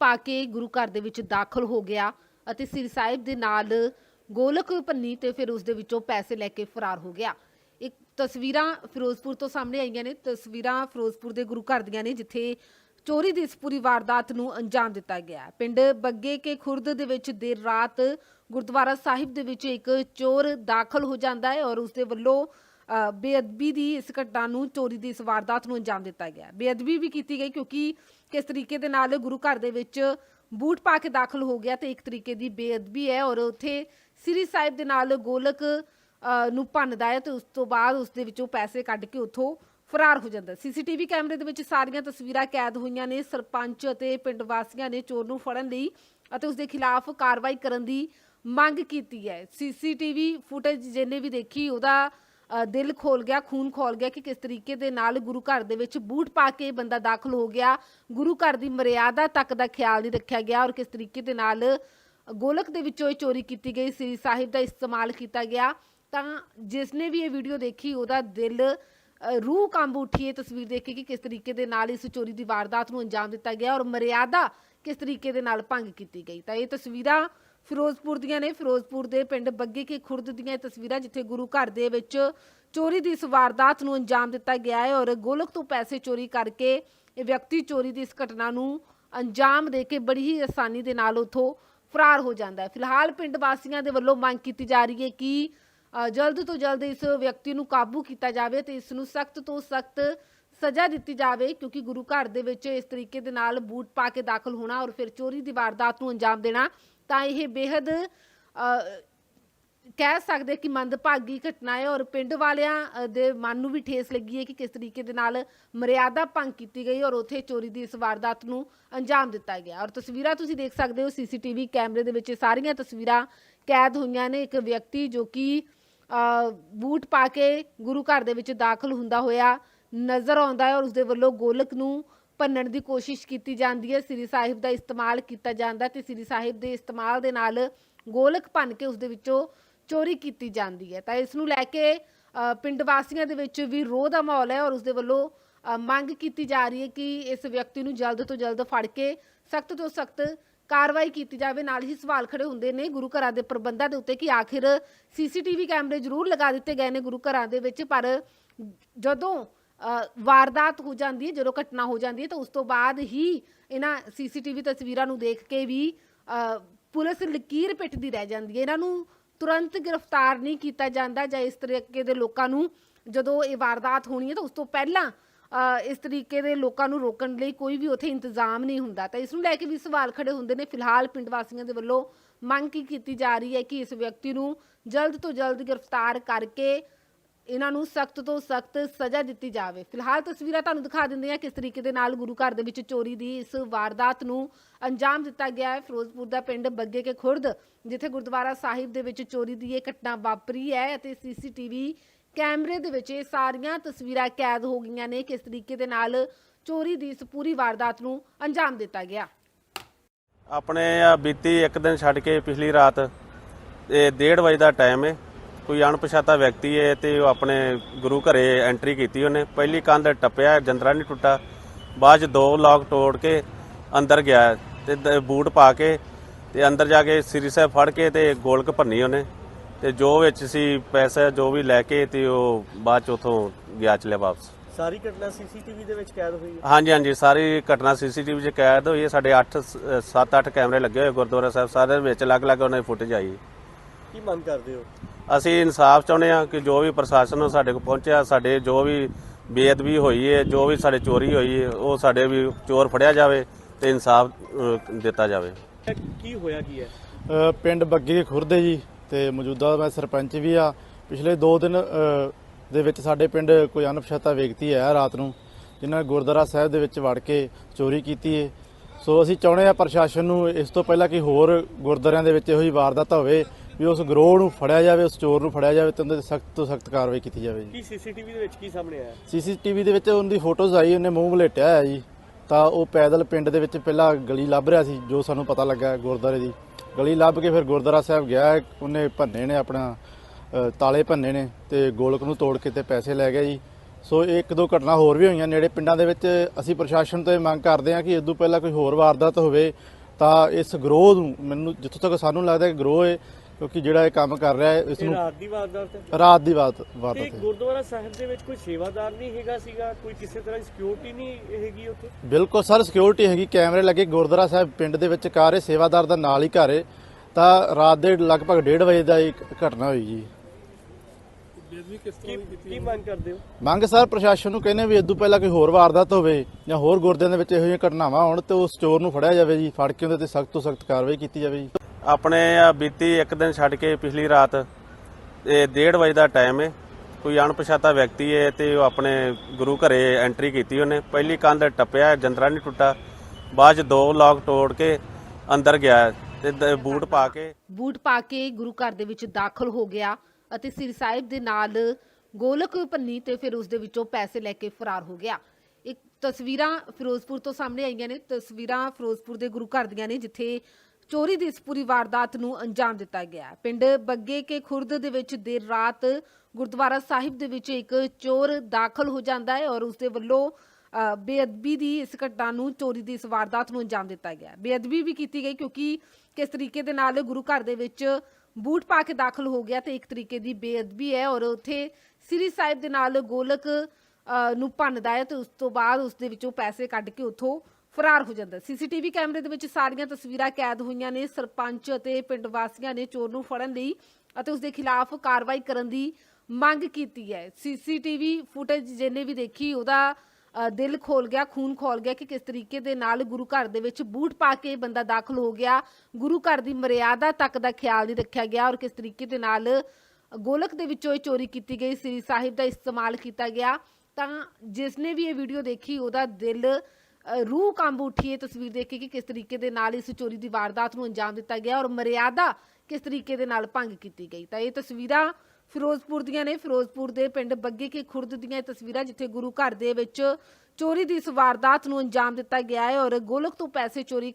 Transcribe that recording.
ਪਾ ਕੇ ਗੁਰੂ ਘਰ ਦੇ ਵਿੱਚ ਦਾਖਲ ਹੋ ਗਿਆ ਅਤੇ ਸ੍ਰੀ ਸਾਹਿਬ ਦੇ ਨਾਲ ਗੋਲਕ ਪੰਨੀ ਤੇ ਫਿਰ ਉਸ ਦੇ ਵਿੱਚੋਂ ਪੈਸੇ ਲੈ ਕੇ ਫਰਾਰ ਹੋ ਗਿਆ। ਇੱਕ ਤਸਵੀਰਾਂ ਫਿਰੋਜ਼ਪੁਰ ਤੋਂ ਸਾਹਮਣੇ ਆਈਆਂ ਨੇ। ਤਸਵੀਰਾਂ ਫਿਰੋਜ਼ਪੁਰ ਦੇ ਗੁਰੂ ਘਰ ਦੀਆਂ ਨੇ, ਜਿੱਥੇ ਚੋਰੀ ਦੀ ਇਸ ਪੂਰੀ ਵਾਰਦਾਤ ਨੂੰ ਅੰਜਾਮ ਦਿੱਤਾ ਗਿਆ ਪਿੰਡ ਬੱਗੇ ਕੇ ਖੁਰਦ ਦੇ ਵਿੱਚ ਦੇਰ ਰਾਤ ਗੁਰਦੁਆਰਾ ਸਾਹਿਬ ਦੇ ਵਿੱਚ ਇੱਕ ਚੋਰ ਦਾਖਲ ਹੋ ਜਾਂਦਾ ਹੈ ਔਰ ਉਸ ਦੇ ਵੱਲੋਂ ਬੇਅਦਬੀ ਦੀ ਇਸ ਘਟਨਾ ਨੂੰ, ਚੋਰੀ ਦੀ ਇਸ ਵਾਰਦਾਤ ਨੂੰ ਅੰਜਾਮ ਦਿੱਤਾ ਗਿਆ ਬੇਅਦਬੀ ਵੀ ਕੀਤੀ ਗਈ ਕਿਉਂਕਿ ਕਿਸ ਤਰੀਕੇ ਦੇ ਨਾਲ ਗੁਰੂ ਘਰ ਦੇ ਵਿੱਚ ਬੂਟ ਪਾ ਕੇ ਦਾਖਲ ਹੋ ਗਿਆ ਤੇ ਇੱਕ ਤਰੀਕੇ ਦੀ ਬੇਅਦਬੀ ਹੈ ਔਰ ਉੱਥੇ ਸ੍ਰੀ ਸਾਹਿਬ ਦੇ ਨਾਲ ਗੋਲਕ ਨੂੰ ਭੰਨਦਾ ਹੈ ਤੇ ਉਸ ਤੋਂ ਬਾਅਦ ਉਸ ਦੇ ਵਿੱਚੋਂ ਪੈਸੇ ਕੱਢ ਕੇ ਉੱਥੋਂ ਫਰਾਰ ਹੋ ਜਾਂਦਾ ਸੀਸੀਟੀਵੀ ਕੈਮਰੇ ਦੇ ਵਿੱਚ ਸਾਰੀਆਂ ਤਸਵੀਰਾਂ ਕੈਦ ਹੋਈਆਂ ਨੇ। ਸਰਪੰਚ ਅਤੇ ਪਿੰਡ ਵਾਸੀਆਂ ਨੇ ਚੋਰ ਨੂੰ ਫੜਨ ਲਈ ਅਤੇ ਉਸ ਦੇ ਖਿਲਾਫ ਕਾਰਵਾਈ ਕਰਨ ਦੀ ਮੰਗ ਕੀਤੀ ਹੈ। ਸੀਸੀਟੀਵੀ ਫੁਟੇਜ ਜਿਹਨੇ ਵੀ ਦੇਖੀ, ਉਹਦਾ ਦਿਲ ਖੋਲ ਗਿਆ, ਖੂਨ ਖੋਲ ਗਿਆ ਕਿ ਕਿਸ ਤਰੀਕੇ ਦੇ ਨਾਲ ਗੁਰੂ ਘਰ ਦੇ ਵਿੱਚ ਬੂਟ ਪਾ ਕੇ ਬੰਦਾ ਦਾਖਲ ਹੋ ਗਿਆ। ਗੁਰੂ ਘਰ ਦੀ ਮਰਿਆਦਾ ਤੱਕ ਦਾ ਖਿਆਲ ਨਹੀਂ ਰੱਖਿਆ ਗਿਆ ਔਰ ਕਿਸ ਤਰੀਕੇ ਦੇ ਨਾਲ ਗੋਲਕ ਦੇ ਵਿੱਚੋਂ ਇਹ ਚੋਰੀ ਕੀਤੀ ਗਈ, ਸ੍ਰੀ ਸਾਹਿਬ ਦਾ ਇਸਤੇਮਾਲ ਕੀਤਾ ਗਿਆ। ਤਾਂ ਜਿਸ ਨੇ ਵੀ ਇਹ ਵੀਡੀਓ ਦੇਖੀ, ਉਹਦਾ ਦਿਲ ਰੂਹ ਕੰਬ ਉੱਠੀ ਇਹ ਤਸਵੀਰ ਦੇਖ ਕੇ ਕਿ ਕਿਸ ਤਰੀਕੇ ਦੇ ਨਾਲ ਇਸ ਚੋਰੀ ਦੀ ਵਾਰਦਾਤ ਨੂੰ ਅੰਜਾਮ ਦਿੱਤਾ ਗਿਆ ਔਰ ਮਰਿਆਦਾ ਕਿਸ ਤਰੀਕੇ ਦੇ ਨਾਲ ਭੰਗ ਕੀਤੀ ਗਈ। ਤਾਂ ਇਹ ਤਸਵੀਰਾਂ ਫਿਰੋਜ਼ਪੁਰ ਦੀਆਂ ਨੇ, ਫਿਰੋਜ਼ਪੁਰ ਦੇ ਪਿੰਡ ਬੱਗੇ ਕੇ ਖੁਰਦ ਦੀਆਂ ਇਹ ਤਸਵੀਰਾਂ ਜਿੱਥੇ ਗੁਰੂ ਘਰ ਦੇ ਵਿੱਚ ਚੋਰੀ ਦੀ ਇਸ ਵਾਰਦਾਤ ਨੂੰ ਅੰਜਾਮ ਦਿੱਤਾ ਗਿਆ ਹੈ ਔਰ ਗੋਲਕ ਤੋਂ ਪੈਸੇ ਚੋਰੀ ਕਰਕੇ ਇਹ ਵਿਅਕਤੀ ਚੋਰੀ ਦੀ ਇਸ ਘਟਨਾ ਨੂੰ ਅੰਜਾਮ ਦੇ ਕੇ ਬੜੀ ਹੀ ਆਸਾਨੀ ਦੇ ਨਾਲ ਉਥੋਂ ਫਰਾਰ ਹੋ ਜਾਂਦਾ ਹੈ। ਫਿਲਹਾਲ ਪਿੰਡ ਵਾਸੀਆਂ ਦੇ ਵੱਲੋਂ ਮੰਗ ਕੀਤੀ ਜਾ ਰਹੀ ਹੈ ਕਿ ਜਲਦ ਤੋਂ ਜਲਦ ਇਸ ਵਿਅਕਤੀ ਨੂੰ ਕਾਬੂ ਕੀਤਾ ਜਾਵੇ ਤੇ ਇਸ ਨੂੰ ਸਖਤ ਤੋਂ ਸਖਤ ਸਜ਼ਾ ਦਿੱਤੀ ਜਾਵੇ ਕਿਉਂਕਿ ਗੁਰੂ ਘਰ ਦੇ ਵਿੱਚ ਇਸ ਤਰੀਕੇ ਦੇ ਨਾਲ ਬੂਟ ਪਾ ਕੇ ਦਾਖਲ ਹੋਣਾ ਔਰ ਫਿਰ ਚੋਰੀ ਦੀ ਵਾਰਦਾਤ ਨੂੰ ਅੰਜਾਮ ਦੇਣਾ ਤਾਂ ਇਹ ਬੇहद ਕਹਿ ਸਕਦੇ ਕਿ ਮੰਦਭਾਗੀ ਘਟਨਾ ਹੈ ਔਰ ਪਿੰਡ ਵਾਲਿਆਂ ਦੇ ਮਨ ਨੂੰ ਵੀ ਠੇਸ ਲੱਗੀ ਹੈ ਕਿ ਕਿਸ ਤਰੀਕੇ ਦੇ ਨਾਲ ਮਰਿਆਦਾ ਭੰਗ ਕੀਤੀ ਗਈ ਔਰ ਉੱਥੇ ਚੋਰੀ ਦੀ ਇਸ ਵਾਰਦਾਤ ਨੂੰ ਅੰਜਾਮ ਦਿੱਤਾ ਗਿਆ। ਔਰ ਤਸਵੀਰਾਂ ਤੁਸੀਂ ਦੇਖ ਸਕਦੇ ਹੋ, ਸੀਸੀਟੀਵੀ ਕੈਮਰੇ ਦੇ ਵਿੱਚ ਇਹ ਸਾਰੀਆਂ ਤਸਵੀਰਾਂ ਕੈਦ ਹੋਈਆਂ ਨੇ। ਇੱਕ ਵਿਅਕਤੀ ਜੋ ਕਿ ਬੂਟ ਪਾ ਕੇ ਗੁਰੂ ਘਰ ਦੇ ਵਿੱਚ ਦਾਖਲ ਹੁੰਦਾ ਹੋਇਆ ਨਜ਼ਰ ਆਉਂਦਾ ਹੈ ਔਰ ਉਸ ਦੇ ਵੱਲੋਂ ਗੋਲਕ ਨੂੰ ਭੰਨਣ ਦੀ ਕੋਸ਼ਿਸ਼ ਕੀਤੀ ਜਾਂਦੀ ਹੈ। ਸ੍ਰੀ ਸਾਹਿਬ ਦਾ ਇਸਤੇਮਾਲ ਕੀਤਾ ਜਾਂਦਾ ਹੈ ਤੇ ਸ੍ਰੀ ਸਾਹਿਬ ਦੇ ਇਸਤੇਮਾਲ ਦੇ ਨਾਲ ਗੋਲਕ ਭੰਨ ਕੇ ਉਸ ਦੇ ਵਿੱਚੋਂ ਚੋਰੀ ਕੀਤੀ ਜਾਂਦੀ ਹੈ। ਤਾਂ ਇਸ ਨੂੰ ਲੈ ਕੇ ਪਿੰਡ ਵਾਸੀਆਂ ਦੇ ਵਿੱਚ ਵੀ ਰੋਹ ਦਾ ਮਾਹੌਲ ਹੈ ਔਰ ਉਸ ਦੇ ਵੱਲੋਂ ਮੰਗ ਕੀਤੀ ਜਾ ਰਹੀ ਹੈ ਕਿ ਇਸ ਵਿਅਕਤੀ ਨੂੰ ਜਲਦ ਤੋਂ ਜਲਦ ਫੜ ਕੇ ਸਖਤ ਤੋਂ ਸਖਤ ਕਾਰਵਾਈ ਕੀਤੀ ਜਾਵੇ। ਨਾਲ ਹੀ ਸਵਾਲ ਖੜੇ ਹੁੰਦੇ ਨੇ ਗੁਰੂ ਘਰਾਂ ਦੇ ਪ੍ਰਬੰਧਾਂ ਦੇ ਉੱਤੇ ਕਿ ਆਖਿਰ ਸੀਸੀਟੀਵੀ ਕੈਮਰੇ ਜ਼ਰੂਰ ਲਗਾ ਦਿੱਤੇ ਗਏ ਨੇ ਗੁਰੂ ਘਰਾਂ ਦੇ ਵਿੱਚ, ਪਰ ਜਦੋਂ ਵਾਰਦਾਤ ਹੋ ਜਾਂਦੀ ਹੈ, ਜਦੋਂ ਘਟਨਾ ਹੋ ਜਾਂਦੀ ਹੈ, ਤਾਂ ਉਸ ਤੋਂ ਬਾਅਦ ਹੀ ਇਹਨਾਂ ਸੀਸੀਟੀਵੀ ਤਸਵੀਰਾਂ ਨੂੰ ਦੇਖ ਕੇ ਵੀ ਪੁਲਿਸ ਲਕੀਰ ਪਿੱਟਦੀ ਰਹਿ ਜਾਂਦੀ ਹੈ। ਇਹਨਾਂ ਨੂੰ ਤੁਰੰਤ ਗ੍ਰਿਫਤਾਰ ਨਹੀਂ ਕੀਤਾ ਜਾਂਦਾ ਜਾਂ ਇਸ ਤਰੀਕੇ ਦੇ ਲੋਕਾਂ ਨੂੰ ਜਦੋਂ ਇਹ ਵਾਰਦਾਤ ਹੋਣੀ ਹੈ, ਤਾਂ ਉਸ ਤੋਂ ਪਹਿਲਾਂ ਇਸ ਤਰੀਕੇ ਦੇ ਲੋਕਾਂ ਨੂੰ ਰੋਕਣ ਲਈ ਕੋਈ ਵੀ ਉੱਥੇ ਇੰਤਜ਼ਾਮ ਨਹੀਂ ਹੁੰਦਾ। ਤਾਂ ਇਸ ਨੂੰ ਲੈ ਕੇ ਵੀ ਸਵਾਲ ਖੜੇ ਹੁੰਦੇ ਨੇ। ਫਿਲਹਾਲ ਪਿੰਡ ਵਾਸੀਆਂ ਦੇ ਵੱਲੋਂ ਮੰਗ ਕੀ ਕੀਤੀ ਜਾ ਰਹੀ ਹੈ ਕਿ ਇਸ ਵਿਅਕਤੀ ਨੂੰ ਜਲਦ ਤੋਂ ਜਲਦ ਗ੍ਰਿਫਤਾਰ ਕਰਕੇ ਇਹਨਾਂ ਨੂੰ ਸਖਤ ਤੋਂ ਸਖਤ ਸਜ਼ਾ ਦਿੱਤੀ ਜਾਵੇ। ਫਿਲਹਾਲ ਤਸਵੀਰਾਂ ਤੁਹਾਨੂੰ ਦਿਖਾ ਦਿੰਦੇ ਹਾਂ ਕਿਸ ਤਰੀਕੇ ਦੇ ਨਾਲ ਗੁਰੂ ਘਰ ਦੇ ਵਿੱਚ ਚੋਰੀ ਦੀ ਇਸ ਵਾਰਦਾਤ ਨੂੰ ਅੰਜਾਮ ਦਿੱਤਾ ਗਿਆ ਹੈ। ਫਿਰੋਜ਼ਪੁਰ ਦਾ ਪਿੰਡ ਬੱਗੇ ਕੇ ਖੁਰਦ, ਜਿੱਥੇ ਗੁਰਦੁਆਰਾ ਸਾਹਿਬ ਦੇ ਵਿੱਚ ਚੋਰੀ ਦੀ ਇਹ ਘਟਨਾ ਵਾਪਰੀ ਹੈ ਅਤੇ ਸੀਸੀਟੀਵੀ ਕੈਮਰੇ ਦੇ ਵਿੱਚ ਇਹ ਸਾਰੀਆਂ ਤਸਵੀਰਾਂ ਕੈਦ ਹੋ ਗਈਆਂ ਨੇ। ਕਿਸ ਤਰੀਕੇ ਦੇ ਨਾਲ ਚੋਰੀ ਦੀ ਇਸ ਪੂਰੀ ਵਾਰਦਾਤ ਨੂੰ ਅੰਜਾਮ ਦਿੱਤਾ ਗਿਆ? ਆਪਣੇ ਬੀਤੀ ਇੱਕ ਦਿਨ ਛੱਡ ਕੇ ਪਿਛਲੀ ਰਾਤ, ਇਹ 1:30 ਵਜੇ ਦਾ ਟਾਈਮ ਹੈ ਕੋਈ ਅਣਪਛਾਤਾ ਵਿਅਕਤੀ ਹੈ ਤੇ ਉਹ ਆਪਣੇ ਗੁਰੂ ਘਰੇ ਐਂਟਰੀ ਕੀਤੀ ਉਹਨੇ। ਪਹਿਲੀ ਕੰਧ ਟੱਪਿਆ ਜੰਦਰਾ ਨਹੀਂ ਟੁੱਟਾ। ਬਾਅਦ ਚ ਦੋ ਲੋਕ ਤੋੜ ਕੇ ਅੰਦਰ ਗਿਆ ਤੇ ਦ- ਬੂਟ ਪਾ ਕੇ ਤੇ ਅੰਦਰ ਜਾ ਕੇ ਸ੍ਰੀ ਸਾਹਿਬ ਫੜ ਕੇ ਤੇ ਗੋਲਕ ਭੰਨੀ ਉਹਨੇ। ਤੇ ਜੋ ਵਿੱਚ ਸੀ ਪੈਸਾ ਜੋ ਵੀ ਲੈ ਕੇ ਤੇ ਉਹ ਬਾਅਦ ਚ ਉਥੋਂ ਗਿਆ ਚਲਿਆ ਵਾਪਸ। ਸਾਰੀ ਘਟਨਾ ਸੀਸੀਟੀਵੀ ਦੇ ਵਿੱਚ ਕੈਦ ਹੋਈ ਹੈ? ਹਾਂਜੀ ਹਾਂਜੀ ਸਾਰੀ ਘਟਨਾ ਸੀਸੀਟੀਵੀ 'ਚ ਕੈਦ ਹੋਈ ਹੈ। ਸਾਡੇ 8 7-8 ਕੈਮਰੇ ਲੱਗੇ ਹੋਏ ਗੁਰਦੁਆਰਾ ਸਾਹਿਬ। ਸਾਰੇ ਵਿੱਚ ਅਲੱਗ-ਅਲੱਗ ਉਹਨਾਂ ਦੀ ਫੁਟੇਜ ਆਈ ਕੀ ਮੰਗ ਕਰਦੇ ਹੋ? ਅਸੀਂ ਇਨਸਾਫ ਚਾਹੁੰਦੇ ਹਾਂ ਕਿ ਜੋ ਵੀ ਪ੍ਰਸ਼ਾਸਨ ਸਾਡੇ ਕੋਲ ਪਹੁੰਚਿਆ ਸਾਡੇ ਜੋ ਵੀ ਬੇਅਦਬੀ ਹੋਈ ਹੈ ਜੋ ਵੀ ਸਾਡੇ ਚੋਰੀ ਹੋਈ ਹੈ ਉਹ ਸਾਡੇ ਵੀ ਚੋਰ ਫੜਿਆ ਜਾਵੇ ਤੇ ਇਨਸਾਫ ਦਿੱਤਾ ਜਾਵੇ। ਕੀ ਹੋਇਆ ਕੀ ਹੈ? ਪਿੰਡ ਬੱਗੇ ਖੁਰਦੇ ਜੀ ਤੇ ਮੌਜੂਦਾ ਮੈਂ ਸਰਪੰਚ ਵੀ ਆ। ਪਿਛਲੇ 2 ਦਿਨ ਦੇ ਵਿੱਚ ਸਾਡੇ ਪਿੰਡ ਕੋਈ ਅਣਪਛਾਤਾ ਵਿਅਕਤੀ ਆਇਆ ਰਾਤ ਨੂੰ ਜਿਨ੍ਹਾਂ ਨੇ ਗੁਰਦੁਆਰਾ ਸਾਹਿਬ ਦੇ ਵਿੱਚ ਵੜ ਕੇ ਚੋਰੀ ਕੀਤੀ ਹੈ। ਸੋ ਅਸੀਂ ਚਾਹੁੰਦੇ ਆ ਪ੍ਰਸ਼ਾਸਨ ਨੂੰ ਇਸ ਤੋਂ ਪਹਿਲਾਂ ਕਿ ਹੋਰ ਗੁਰਦੁਆਰਿਆਂ ਦੇ ਵਿੱਚ ਇਹੋ ਜਿਹੀ ਵਾਰਦਾਤ ਹੋਵੇ। ਵੀ ਉਸ ਗਰੋਹ ਨੂੰ ਫੜਿਆ ਜਾਵੇ ਉਸ ਚੋਰ ਨੂੰ ਫੜਿਆ ਜਾਵੇ ਤੇ ਉਹਦੇ ਸਖਤ ਤੋਂ ਸਖਤ ਕਾਰਵਾਈ ਕੀਤੀ ਜਾਵੇ ਜੀ। ਕੀ ਸੀਸੀਟੀਵੀ ਦੇ ਵਿੱਚ ਕੀ ਸਾਹਮਣੇ ਆਇਆ? ਸੀਸੀਟੀਵੀ ਦੇ ਵਿੱਚ ਉਹਦੀ ਫੋਟੋਜ਼ ਆਈ ਉਹਨੇ ਮੂੰਹ ਵਲੇਟਿਆ ਹੋਇਆ ਜੀ। ਤਾਂ ਉਹ ਪੈਦਲ ਪਿੰਡ ਦੇ ਵਿੱਚ ਪਹਿਲਾਂ ਗਲੀ ਲੱਭ ਰਿਹਾ ਸੀ ਜੋ ਸਾਨੂੰ ਪਤਾ ਲੱਗਾ ਗੁਰਦਾਰੇ ਦੀ। ਗਲੀ ਲੱਭ ਕੇ ਫਿਰ ਗੁਰਦੁਆਰਾ ਸਾਹਿਬ ਗਿਆ ਉਹਨੇ ਭੰਨੇ ਨੇ ਆਪਣਾ ਅ, ਤਾਲੇ ਭੰਨੇ ਨੇ ਤੇ ਗੋਲਕ ਨੂੰ ਤੋੜ ਕੇ ਤੇ ਪੈਸੇ ਲੈ ਗਿਆ ਜੀ। ਸੋ ਇਹ ਇੱਕ ਦੋ ਘਟਨਾ ਹੋਰ ਵੀ ਹੋਈਆਂ ਨੇੜੇ ਪਿੰਡਾਂ ਦੇ ਵਿੱਚ। ਅਸੀਂ ਪ੍ਰਸ਼ਾਸਨ ਤੋਂ ਇਹ ਮੰਗ ਕਰਦੇ ਹਾਂ ਕਿ ਇਦੋਂ ਪਹਿਲਾਂ ਕੋਈ ਹੋਰ ਵਾਰਦਾਤ ਹੋਵੇ ਤਾਂ ਇਸ ਗਰੋਹ ਨੂੰ ਮੈਨੂੰ ਜਿੱਥੋਂ ਤੱਕ ਸਾਨੂੰ ਲੱਗਦਾ ਕਿ ਗਰੋਹ ਹੈ ਕਿਉਂਕਿ ਜਿਹੜਾ ਇਹ ਕੰਮ ਕਰ ਰਿਹਾ ਹੈ ਇਸ ਨੂੰ ਰਾਤ ਦੀ ਵਾਰਦਾਤ ਹੈ ਰਾਤ ਦੀ ਬਾਤ ਤੇ ਵਾਰਦਾਤ ਹੈ ਗੁਰਦੁਆਰਾ ਸਾਹਿਬ ਦੇ ਵਿੱਚ ਕੋਈ ਸੇਵਾਦਾਰ ਨਹੀਂ ਹੈਗਾ ਸੀਗਾ ਕੋਈ ਕਿਸੇ ਤਰ੍ਹਾਂ ਦੀ ਸਿਕਿਉਰਿਟੀ ਨਹੀਂ ਹੈਗੀ ਉੱਥੇ? ਬਿਲਕੁਲ ਸਰ ਸਿਕਿਉਰਿਟੀ ਹੈਗੀ ਕੈਮਰੇ ਲੱਗੇ ਗੁਰਦੁਆਰਾ ਸਾਹਿਬ ਪਿੰਡ ਦੇ ਵਿੱਚ ਘਰ ਹੈ ਸੇਵਾਦਾਰ ਦਾ ਨਾਲ ਹੀ ਘਰ ਹੈ। ਤਾਂ ਰਾਤ ਦੇ ਲਗਭਗ 1:30 ਵਜੇ ਦਾ ਇੱਕ ਘਟਨਾ ਹੋਈ ਜੀ। ਕੀ ਕੀ ਮੰਗ ਕਰਦੇ ਹੋ? ਮੰਗ ਸਰ ਪ੍ਰਸ਼ਾਸਨ ਨੂੰ ਕਹਿੰਦੇ ਵੀ ਇਦੋਂ ਪਹਿਲਾਂ ਕੋਈ ਹੋਰ ਵਾਰਦਾਤ ਹੋਵੇ ਜਾਂ ਹੋਰ ਗੁਰਦਿਆਂ ਦੇ ਵਿੱਚ ਇਹੋ ਜਿਹੀਆਂ ਘਟਨਾਵਾਂ ਹੋਣ ਤੇ ਉਸ ਚੋਰ ਨੂੰ ਫੜਿਆ ਜਾਵੇ ਜੀ ਫੜ ਕੇ ਉਹਦੇ ਤੇ ਸਖਤ ਤੋਂ ਸਖਤ ਕਾਰਵਾਈ ਕੀਤੀ ਜਾਵੇ ਜੀ। ਆਪਣੇ ਬੀਤੀ ਇੱਕ ਦਿਨ ਛੱਡ ਕੇ ਪਿਛਲੀ ਰਾਤ, ਇਹ 1:30 ਵਜੇ ਦਾ ਟਾਈਮ ਹੈ ਕੋਈ ਅਣਪਛਾਤਾ ਵਿਅਕਤੀ ਹੈ ਤੇ ਉਹ ਆਪਣੇ ਗੁਰੂ ਘਰੇ ਐਂਟਰੀ ਕੀਤੀ ਉਹਨੇ। ਪਹਿਲੀ ਕੰਧ ਟੱਪਿਆ, ਜੰਦਰਾ ਨਹੀਂ ਟੁੱਟਾ। ਬਾਅਦ ਚ ਦੋ ਲੋਕ ਤੋੜ ਕੇ ਅੰਦਰ ਗਿਆ ਤੇ ਬੂਟ ਪਾ ਕੇ ਬੂਟ ਪਾ ਕੇ ਗੁਰੂ ਘਰ ਦੇ ਵਿੱਚ ਦਾਖਲ ਹੋ ਗਿਆ ਅਤੇ ਸ੍ਰੀ ਸਾਹਿਬ ਦੇ ਨਾਲ ਗੋਲਕ ਪੰਨੀ ਤੇ ਫਿਰ ਉਸ ਦੇ ਵਿੱਚੋਂ ਪੈਸੇ ਲੈ ਕੇ ਫਰਾਰ ਹੋ ਗਿਆ। ਇੱਕ ਤਸਵੀਰਾਂ ਫਿਰੋਜ਼ਪੁਰ ਤੋਂ ਸਾਹਮਣੇ ਆਈਆਂ ਨੇ। ਤਸਵੀਰਾਂ ਫਿਰੋਜ਼ਪੁਰ ਦੇ ਗੁਰੂ ਘਰ ਦੀਆਂ ਨੇ, ਜਿੱਥੇ ਚੋਰੀ ਦੀ ਇਸ ਪੂਰੀ ਵਾਰਦਾਤ ਨੂੰ ਅੰਜਾਮ ਦਿੱਤਾ ਗਿਆ ਪਿੰਡ ਬੱਗੇ ਕੇ ਖੁਰਦ ਦੇ ਵਿੱਚ ਦੇਰ ਰਾਤ ਗੁਰਦੁਆਰਾ ਸਾਹਿਬ ਦੇ ਵਿੱਚ ਇੱਕ ਚੋਰ ਦਾਖਲ ਹੋ ਜਾਂਦਾ ਹੈ ਔਰ ਉਸ ਦੇ ਵੱਲੋਂ ਬੇਅਦਬੀ ਦੀ ਇਸ ਘਟਨਾ ਨੂੰ ਚੋਰੀ ਦੀ ਇਸ ਵਾਰਦਾਤ ਨੂੰ ਅੰਜਾਮ ਦਿੱਤਾ ਗਿਆ ਬੇਅਦਬੀ ਵੀ ਕੀਤੀ ਗਈ ਕਿਉਂਕਿ ਕਿਸ ਤਰੀਕੇ ਦੇ ਨਾਲ ਗੁਰੂ ਘਰ ਦੇ ਵਿੱਚ ਬੂਟ ਪਾ ਕੇ ਦਾਖਲ ਹੋ ਗਿਆ ਤੇ ਇੱਕ ਤਰੀਕੇ ਦੀ ਬੇਅਦਬੀ ਹੈ ਔਰ ਉੱਥੇ ਸ੍ਰੀ ਸਾਹਿਬ ਦੇ ਨਾਲ ਗੋਲਕ ਨੂੰ ਭੰਨਦਾ ਹੈ ਤੇ ਉਸ ਤੋਂ ਬਾਅਦ ਉਸ ਦੇ ਵਿੱਚੋਂ ਪੈਸੇ ਕੱਢ ਕੇ ਉੱਥੋਂ ਫਰਾਰ ਹੋ ਜਾਂਦਾ ਸੀਸੀਟੀਵੀ ਕੈਮਰੇ ਦੇ ਵਿੱਚ ਸਾਰੀਆਂ ਤਸਵੀਰਾਂ ਕੈਦ ਹੋਈਆਂ ਨੇ। ਸਰਪੰਚ ਅਤੇ ਪਿੰਡ ਵਾਸੀਆਂ ਨੇ ਚੋਰ ਨੂੰ ਫੜਨ ਲਈ ਅਤੇ ਉਸ ਦੇ ਖਿਲਾਫ ਕਾਰਵਾਈ ਕਰਨ ਦੀ ਮੰਗ ਕੀਤੀ ਹੈ। ਸੀਸੀਟੀਵੀ ਫੁਟੇਜ ਜਿਹਨੇ ਵੀ ਦੇਖੀ, ਉਹਦਾ ਦਿਲ ਖੋਲ ਗਿਆ, ਖੂਨ ਖੋਲ ਗਿਆ ਕਿ ਕਿਸ ਤਰੀਕੇ ਦੇ ਨਾਲ ਗੁਰੂ ਘਰ ਦੇ ਵਿੱਚ ਬੂਟ ਪਾ ਕੇ ਬੰਦਾ ਦਾਖਲ ਹੋ ਗਿਆ। ਗੁਰੂ ਘਰ ਦੀ ਮਰਿਆਦਾ ਤੱਕ ਦਾ ਖਿਆਲ ਨਹੀਂ ਰੱਖਿਆ ਗਿਆ ਔਰ ਕਿਸ ਤਰੀਕੇ ਦੇ ਨਾਲ ਗੋਲਕ ਦੇ ਵਿੱਚੋਂ ਇਹ ਚੋਰੀ ਕੀਤੀ ਗਈ। ਸ੍ਰੀ ਸਾਹਿਬ ਦਾ ਇਸਤੇਮਾਲ ਕੀਤਾ ਗਿਆ। ਤਾਂ ਜਿਸ ਨੇ ਵੀ ਇਹ ਵੀਡੀਓ ਦੇਖੀ, ਉਹਦਾ ਦਿਲ ਰੂਹ ਕੰਬ ਉੱਠੀ ਇਹ ਤਸਵੀਰ ਦੇਖ ਕੇ ਕਿ ਕਿਸ ਤਰੀਕੇ ਦੇ ਨਾਲ ਇਸ ਚੋਰੀ ਦੀ ਵਾਰਦਾਤ ਨੂੰ ਅੰਜਾਮ ਦਿੱਤਾ ਗਿਆ ਔਰ ਮਰਿਆਦਾ ਕਿਸ ਤਰੀਕੇ ਦੇ ਨਾਲ ਭੰਗ ਕੀਤੀ ਗਈ। ਤਾਂ ਇਹ ਤਸਵੀਰਾਂ ਫਿਰੋਜ਼ਪੁਰ ਦੀਆਂ ਨੇ। ਫਿਰੋਜ਼ਪੁਰ ਦੇ ਪਿੰਡ ਬੱਗੇ ਕੇ ਖੁਰਦ ਦੀਆਂ ਇਹ ਤਸਵੀਰਾਂ ਜਿੱਥੇ ਗੁਰੂ ਘਰ ਦੇ ਵਿੱਚ ਚੋਰੀ ਦੀ ਇਸ ਵਾਰਦਾਤ ਨੂੰ ਅੰਜਾਮ ਦਿੱਤਾ ਗਿਆ ਹੈ ਔਰ ਗੋਲਕ ਤੋਂ ਪੈਸੇ ਚੋਰੀ